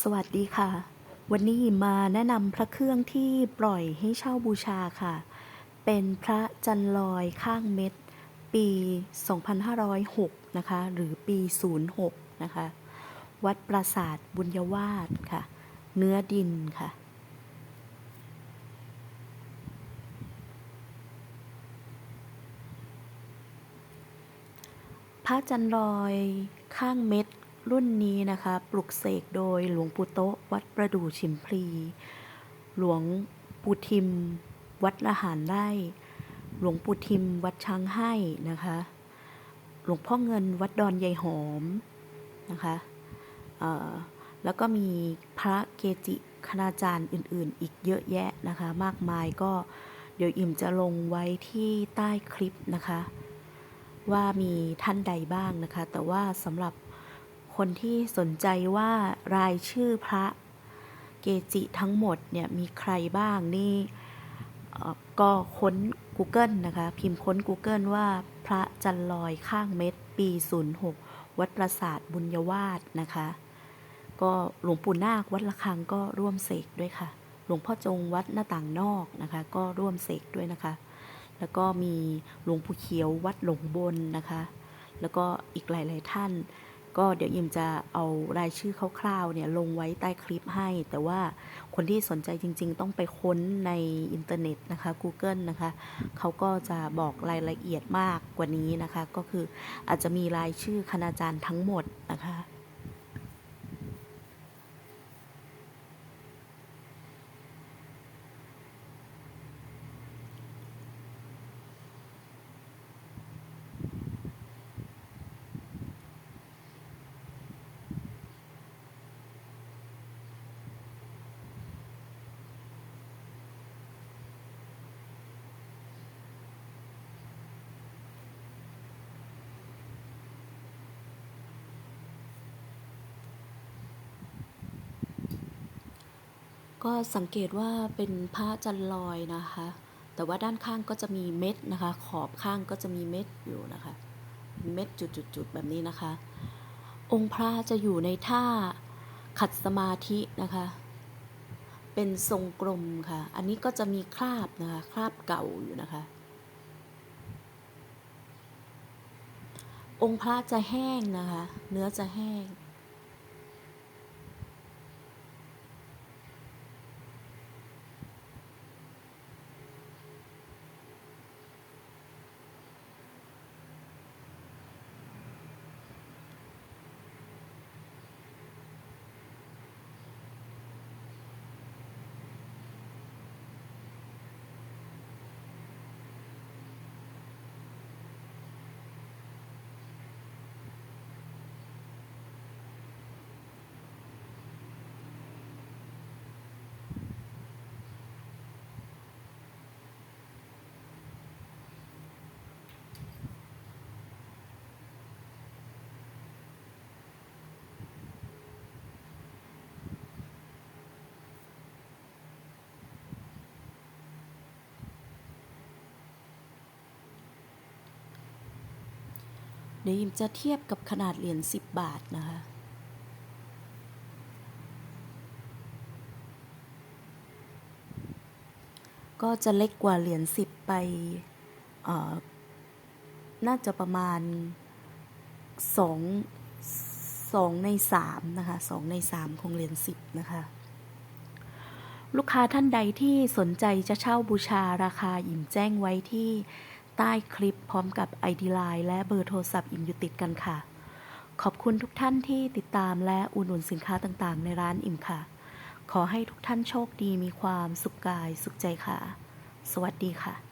สวัสดีค่ะ วันนี้มาแนะนำพระเครื่องที่ปล่อยให้เช่าบูชาค่ะ เป็นพระจันลอยข้างเม็ด ปี 2506 นะคะ หรือปี 06 นะคะ วัดปราสาทบุญยวาสค่ะ เนื้อดินค่ะ พระจันลอยข้างเม็ด รุ่นนี้นะคะ ปลุกเสกโดยหลวงปู่โตะวัดประดู่ชิมพลี หลวงปู่ทิม วัดละหารไร่ หลวงปู่ทิม วัดช้างให้นะคะ หลวงพ่อเงินวัดดอนยายหอมนะคะแล้วก็มีพระเกจิคณาจารย์อื่นๆ อีกเยอะแยะนะคะ มากมายก็เดี๋ยวอิ่มจะลงไว้ที่ใต้คลิปนะคะ ว่ามีท่านใดบ้างนะคะ แต่ว่าสำหรับ คนที่สนใจว่ารายชื่อพระเกจิทั้งหมดเนี่ยมีใครบ้างนี่ก็ค้น Google นะคะ พิมพ์ค้น Google ว่าพระจันลอยข้างเม็ดปี 06 วัดปราสาทบุญยวาสนะคะ ก็หลวงปู่นาควัดละคังก็ร่วมเสกด้วยค่ะ หลวงพ่อจงวัดหน้าต่างนอกนะคะ ก็ร่วมเสกด้วยนะคะ แล้วก็มีหลวงปู่เขียววัดหลงบนนะคะ แล้วก็อีกหลาย ๆ ท่าน ก็เดี๋ยวยิมจะเอารายชื่อคร่าวๆเนี่ยลงไว้ใต้คลิปให้ แต่ว่าคนที่สนใจจริง ๆ ต้องไปค้นในอินเทอร์เน็ตนะคะ Google นะคะเขาก็จะบอกรายละเอียดมากกว่านี้นะคะ ก็คืออาจจะมีรายชื่อคณาจารย์ทั้งหมดนะคะ ก็สังเกตว่าเป็นพระจันลอยนะคะ แต่ว่าด้านข้างก็จะมีเม็ดนะคะ ขอบข้างก็จะมีเม็ดอยู่นะคะ เม็ดจุดๆแบบนี้นะคะ องค์พระจะอยู่ในท่าขัดสมาธินะคะ เป็นทรงกลมค่ะ อันนี้ก็จะมีคราบนะคะ คราบเก่าอยู่นะคะ องค์พระจะแห้งนะคะ เนื้อจะแห้ง เดี๋ยวยิมจะเทียบกับขนาดเหรียญ10 บาทนะคะ ก็จะเล็กกว่าเหรียญ10 ไปน่าจะประมาณ 2 2ใน3นะคะ2ใน 3 ของเหรียญ10 นะคะ ลูกค้าท่านใดที่สนใจจะเช่าบูชาราคาอิ่มแจ้งไว้ที่ ใต้คลิปพร้อมกับ ID Line และเบอร์โทรศัพท์อิ่มอยู่ติดกันค่ะ ขอบคุณทุกท่านที่ติดตามและอุดหนุนสินค้าต่างๆ ในร้านอิ่มค่ะ ขอให้ทุกท่านโชคดีมีความสุขกายสุขใจค่ะ สวัสดีค่ะ